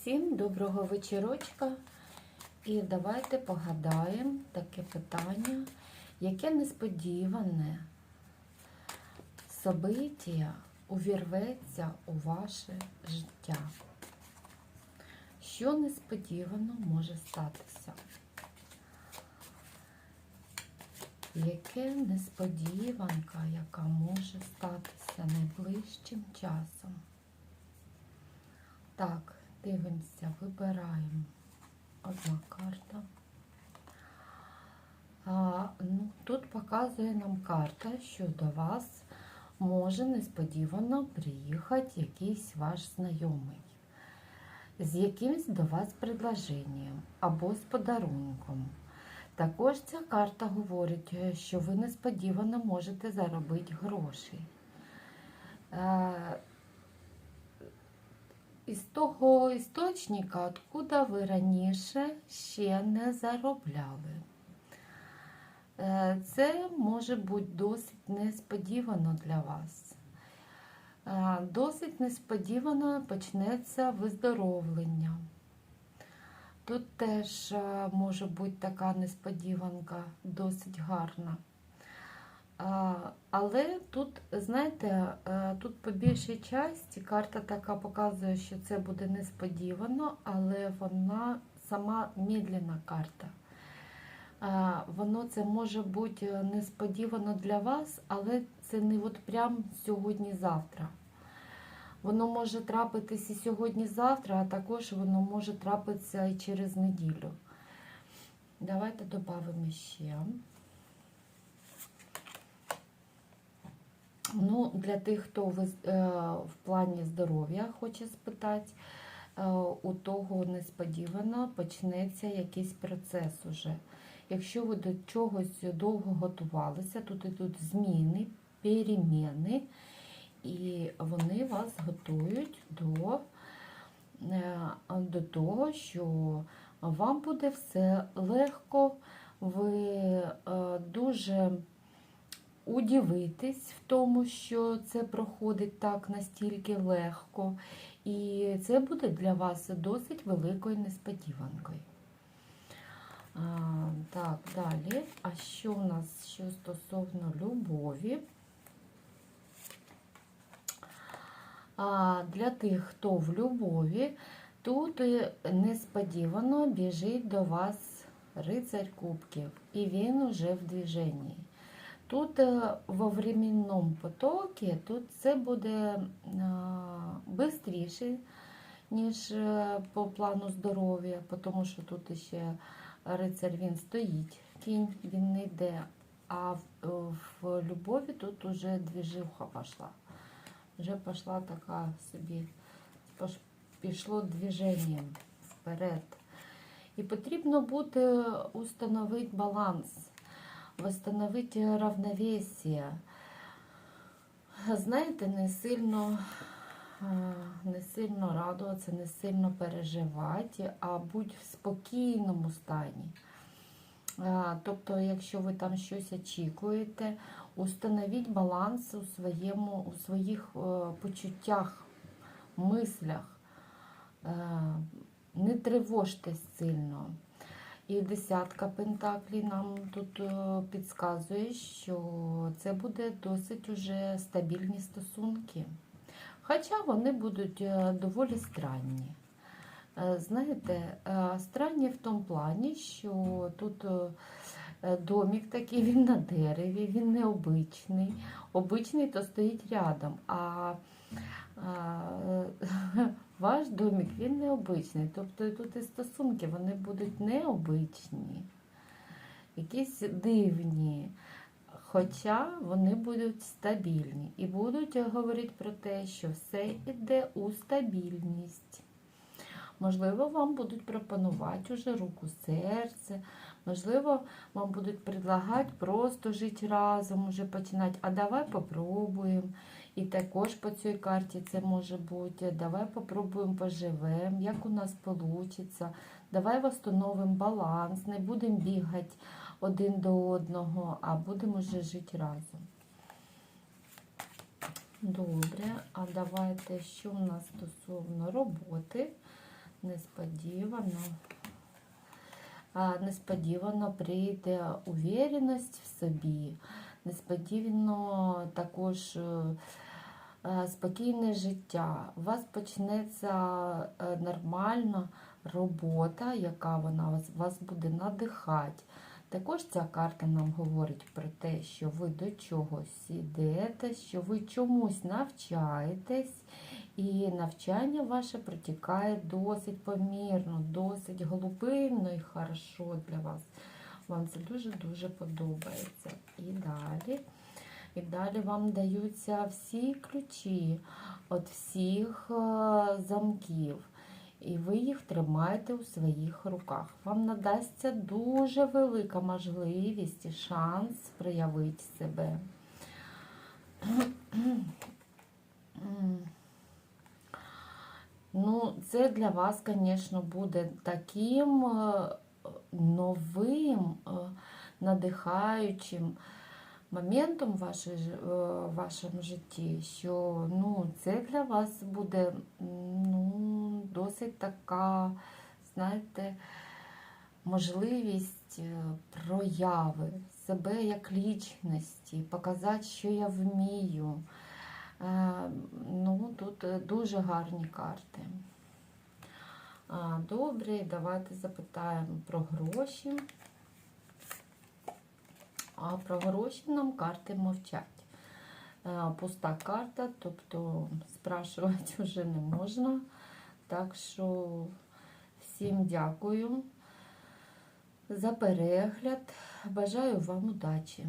Всім доброго вечірочка. І давайте погадаємо таке питання, яке несподіване собиття увірветься у ваше життя. Що несподівано може статися? Яке несподіванка, яка може статися найближчим часом? Так, дивимося, вибираємо одна карта. А, ну, тут показує нам карта, що до вас може несподівано приїхати якийсь ваш знайомий з якимось до вас предложенням або з подарунком. Також ця карта говорить, що ви несподівано можете заробити гроші. Із того істочника, откуда ви раніше ще не заробляли. Е, Це може бути досить несподівано для вас. Е, Досить несподівано почнеться виздоровлення. Тут теж е, може бути така несподіванка, досить гарна. Але тут, знаєте, е, тут по більшій часті карта така показує, що це буде несподівано, але вона сама медленна карта. А, Воно це може бути несподівано для вас, але це не от прям сьогодні-завтра. Воно може трапитися і сьогодні-завтра, а також воно може трапитися і через неділю. Давайте додамо ще. Ну, Для тих, хто е, в плані здоров'я хоче спитати, е, у того несподівано почнеться якийсь процес уже. Якщо ви до чогось довго готувалися, тут ідуть зміни, переміни, і вони вас готують до, е, до того, що вам буде все легко, ви дуже удивитесь в тому, що це проходить так настільки легко, і це буде для вас досить великою несподіванкою. А, Так, далі. А що у нас що стосовно любові? А Для тих, хто в любові, тут несподівано біжить до вас рицарь кубків, і він уже в движенні. Тут во временному потокі тут це буде швидше, ніж е, по плану здоров'я, тому що тут ще рицар він стоїть, кінь він не йде, а в, в любові тут уже двіжуха пішла. Вже пішла така собі, пішло движенням вперед. І потрібно буде установити баланс восстановить равновесие. Знаєте, не сильно не сильно радуватися, не сильно переживати, а будь в спокійному стані. Тобто, якщо ви там щось очікуєте, установіть баланс у, своєму, у своїх почуттях, мислях. Не тривожтесь сильно. І десятка пентаклів нам тут підказує, що це буде досить уже стабільні стосунки. Хоча вони будуть доволі странні. Знаєте, странні в тому плані, що тут домик такий, він на дереві, він необичний. Обичний то стоїть рядом. а ваш домик він необичний. Тобто тут і стосунки вони будуть необичні, якісь дивні. Хоча вони будуть стабільні і будуть говорити про те, що все йде у стабільність. Можливо, вам будуть пропонувати уже руку серце, можливо, вам будуть предлагати просто жити разом, уже починати, а давай попробуємо. І також по цій карті це може бути. Давай попробуємо поживемо, як у нас вийде. Давай встановимо баланс, не будемо бігати один до одного, а будемо вже жити разом. Добре, а давайте, що у нас стосовно роботи. несподівано. Несподівано прийде увереність в собі, несподівано також е, спокійне життя. У вас почнеться е, нормальна робота, яка вона вас, вас буде надихати. Також ця карта нам говорить про те, що ви до чогось йдете, що ви чомусь навчаєтесь, і навчання ваше протікає досить помірно, досить глибинно і хорошо для вас. Вам це дуже-дуже подобається. І далі. І далі вам даються всі ключі від всіх е, замків. І ви їх тримаєте у своїх руках. Вам надасться дуже велика можливість і шанс проявити себе. Ну, це для вас, звісно, буде таким е, новим, е, надихаючим моментом в вашому житті, що ну, це для вас буде ну, досить така, знаєте, можливість е, прояви себе як лічності, показати, що я вмію. Е, Ну, тут е, дуже гарні карти. Добре, давайте запитаємо про гроші. А про гроші нам карти мовчать. Е, Пуста карта, тобто спрашувати вже не можна. Так що всім дякую за перегляд. Бажаю вам удачі!